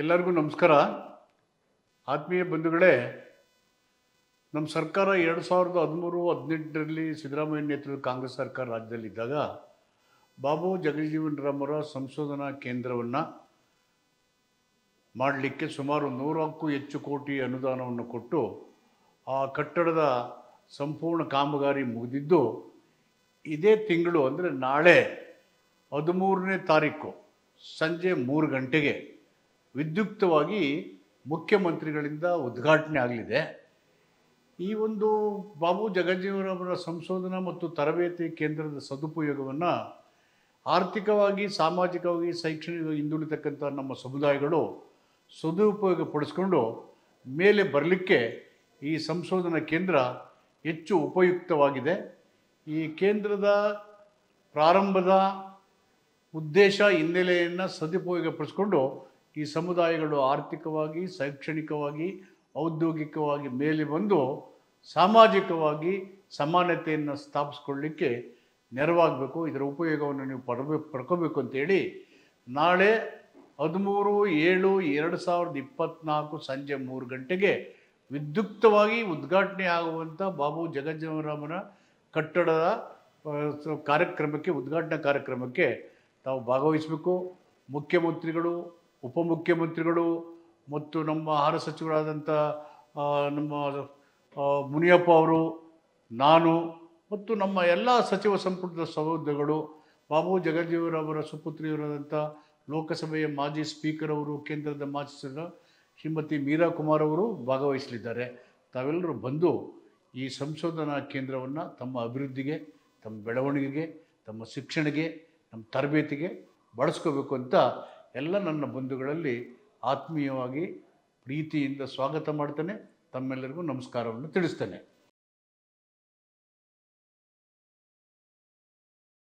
ಎಲ್ಲರಿಗೂ ನಮಸ್ಕಾರ. ಆತ್ಮೀಯ ಬಂಧುಗಳೇ, ನಮ್ಮ ಸರ್ಕಾರ ಎರಡು ಸಾವಿರದ ಹದಿಮೂರು, ಹದಿನೆಂಟರಲ್ಲಿ ಸಿದ್ದರಾಮಯ್ಯ ನೇತೃತ್ವದ ಕಾಂಗ್ರೆಸ್ ಸರ್ಕಾರ ರಾಜ್ಯದಲ್ಲಿದ್ದಾಗ ಬಾಬು ಜಗಜೀವನ್ ರಾಮರ ಸಂಶೋಧನಾ ಕೇಂದ್ರವನ್ನು ಮಾಡಲಿಕ್ಕೆ ಸುಮಾರು ನೂರಕ್ಕೂ ಹೆಚ್ಚು ಕೋಟಿ ಅನುದಾನವನ್ನು ಕೊಟ್ಟು ಆ ಕಟ್ಟಡದ ಸಂಪೂರ್ಣ ಕಾಮಗಾರಿ ಮುಗಿದಿದ್ದು, ಇದೇ ತಿಂಗಳು ಅಂದರೆ ನಾಳೆ ಹದಿಮೂರನೇ ತಾರೀಕು ಸಂಜೆ ಮೂರು ಗಂಟೆಗೆ ವಿದ್ಯುಕ್ತವಾಗಿ ಮುಖ್ಯಮಂತ್ರಿಗಳಿಂದ ಉದ್ಘಾಟನೆ ಆಗಲಿದೆ. ಈ ಒಂದು ಬಾಬು ಜಗಜೀವನವರ ಸಂಶೋಧನಾ ಮತ್ತು ತರಬೇತಿ ಕೇಂದ್ರದ ಸದುಪಯೋಗವನ್ನು ಆರ್ಥಿಕವಾಗಿ, ಸಾಮಾಜಿಕವಾಗಿ, ಶೈಕ್ಷಣಿಕ ಹಿಂದುಳಿತಕ್ಕಂಥ ನಮ್ಮ ಸಮುದಾಯಗಳು ಸದುಪಯೋಗ ಪಡಿಸ್ಕೊಂಡು ಮೇಲೆ ಬರಲಿಕ್ಕೆ ಈ ಸಂಶೋಧನಾ ಕೇಂದ್ರ ಹೆಚ್ಚು ಉಪಯುಕ್ತವಾಗಿದೆ. ಈ ಕೇಂದ್ರದ ಪ್ರಾರಂಭದ ಉದ್ದೇಶ, ಹಿನ್ನೆಲೆಯನ್ನು ಸದುಪಯೋಗಪಡಿಸ್ಕೊಂಡು ಈ ಸಮುದಾಯಗಳು ಆರ್ಥಿಕವಾಗಿ, ಶೈಕ್ಷಣಿಕವಾಗಿ, ಔದ್ಯೋಗಿಕವಾಗಿ ಮೇಲೆ ಬಂದು ಸಾಮಾಜಿಕವಾಗಿ ಸಮಾನತೆಯನ್ನು ಸ್ಥಾಪಿಸ್ಕೊಳ್ಳಿಕ್ಕೆ ನೆರವಾಗಬೇಕು. ಇದರ ಉಪಯೋಗವನ್ನು ನೀವು ಪಡಬೇಕು ಪಡ್ಕೋಬೇಕು ಅಂತೇಳಿ ನಾಳೆ ಹದಿಮೂರು, ಏಳು, ಎರಡು ಸಾವಿರದ ಇಪ್ಪತ್ತ್ನಾಲ್ಕು ಸಂಜೆ ಮೂರು ಗಂಟೆಗೆ ವಿದ್ಯುಕ್ತವಾಗಿ ಉದ್ಘಾಟನೆ ಆಗುವಂಥ ಬಾಬು ಜಗಜ್ಜೀವರಾಮನ ಕಟ್ಟಡದ ಕಾರ್ಯಕ್ರಮಕ್ಕೆ, ಉದ್ಘಾಟನಾ ಕಾರ್ಯಕ್ರಮಕ್ಕೆ ತಾವು ಭಾಗವಹಿಸಬೇಕು. ಮುಖ್ಯಮಂತ್ರಿಗಳು ಉಪಮುಖ್ಯಮಂತ್ರಿಗಳು ಮತ್ತು ನಮ್ಮ ಆಹಾರ ಸಚಿವರಾದಂಥ ನಮ್ಮ ಮುನಿಯಪ್ಪ ಅವರು, ನಾನು ಮತ್ತು ನಮ್ಮ ಎಲ್ಲ ಸಚಿವ ಸಂಪುಟದ ಸಹೋದ್ಯೋಗಿಗಳು ಬಾಬು ಜಗಜೀವರವರ ಸುಪುತ್ರಿಯವರಾದಂಥ ಲೋಕಸಭೆಯ ಮಾಜಿ ಸ್ಪೀಕರ್ ಅವರು, ಕೇಂದ್ರದ ಮಾಜಿ ಸಚಿವ ಶ್ರೀಮತಿ ಮೀರಾ ಕುಮಾರ್ ಅವರು ಭಾಗವಹಿಸಲಿದ್ದಾರೆ. ತಾವೆಲ್ಲರೂ ಬಂದು ಈ ಸಂಶೋಧನಾ ಕೇಂದ್ರವನ್ನು ತಮ್ಮ ಅಭಿವೃದ್ಧಿಗೆ, ತಮ್ಮ ಬೆಳವಣಿಗೆಗೆ, ತಮ್ಮ ಶಿಕ್ಷಣಕ್ಕೆ ನಮ್ಮ ತರಬೇತಿಗೆ ಬಳಸ್ಕೋಬೇಕು ಅಂತ ಎಲ್ಲ ನನ್ನ ಬಂಧುಗಳಲ್ಲಿ ಆತ್ಮೀಯವಾಗಿ ಪ್ರೀತಿಯಿಂದ ಸ್ವಾಗತ ಮಾಡ್ತೇನೆ. ತಮ್ಮೆಲ್ಲರಿಗೂ ನಮಸ್ಕಾರವನ್ನು ತಿಳಿಸ್ತೇನೆ.